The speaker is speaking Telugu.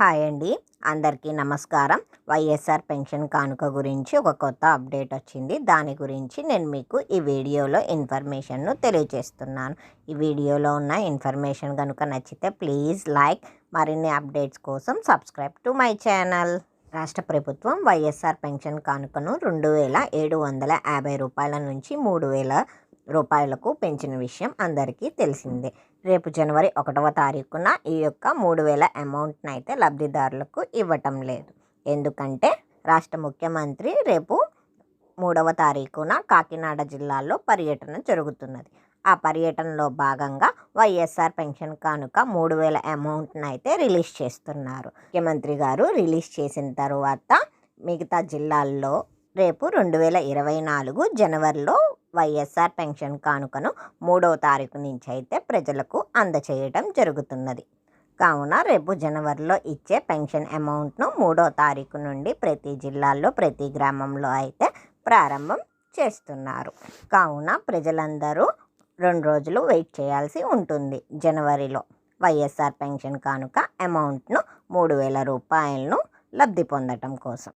హాయ్ అండి. అందరికీ నమస్కారం. వైఎస్ఆర్ పెన్షన్ కానుక గురించి ఒక కొత్త అప్డేట్ వచ్చింది. దాని గురించి నేను మీకు ఈ వీడియోలో ఇన్ఫర్మేషన్ను తెలియజేస్తున్నాను. ఈ వీడియోలో ఉన్న ఇన్ఫర్మేషన్ కనుక నచ్చితే ప్లీజ్ లైక్ మరిన్ని అప్డేట్స్ కోసం సబ్స్క్రైబ్ టు మై ఛానల్. రాష్ట్ర ప్రభుత్వం వైఎస్ఆర్ పెన్షన్ కానుకను రెండు వేల ఏడు వందల యాభై రూపాయల నుంచి మూడు వేల రూపాయలకు పెంచిన విషయం అందరికీ తెలిసిందే. రేపు జనవరి ఒకటవ తారీఖున ఈ యొక్క మూడు వేల అమౌంట్ని అయితే లబ్ధిదారులకు ఇవ్వటం లేదు. ఎందుకంటే రాష్ట్ర ముఖ్యమంత్రి రేపు మూడవ తారీఖున కాకినాడ జిల్లాలో పర్యటన జరుగుతున్నది. ఆ పర్యటనలో భాగంగా వైఎస్ఆర్ పెన్షన్ కానుక మూడు వేల అమౌంట్ని అయితే రిలీజ్ చేస్తున్నారు. ముఖ్యమంత్రి గారు రిలీజ్ చేసిన తర్వాత మిగతా జిల్లాల్లో రేపు రెండు వేల ఇరవై నాలుగు జనవరిలో వైఎస్ఆర్ పెన్షన్ కానుకను మూడవ తారీఖు నుంచి అయితే ప్రజలకు అందచేయటం జరుగుతున్నది. కావున రేపు జనవరిలో ఇచ్చే పెన్షన్ అమౌంట్ను మూడో తారీఖు నుండి ప్రతి జిల్లాల్లో ప్రతి గ్రామంలో అయితే ప్రారంభం చేస్తున్నారు. కావున ప్రజలందరూ రెండు రోజులు వెయిట్ చేయాల్సి ఉంటుంది జనవరిలో. వైఎస్ఆర్ పెన్షన్ కానుక అమౌంట్ను మూడు వేల రూపాయలను లబ్ధి పొందటం కోసం.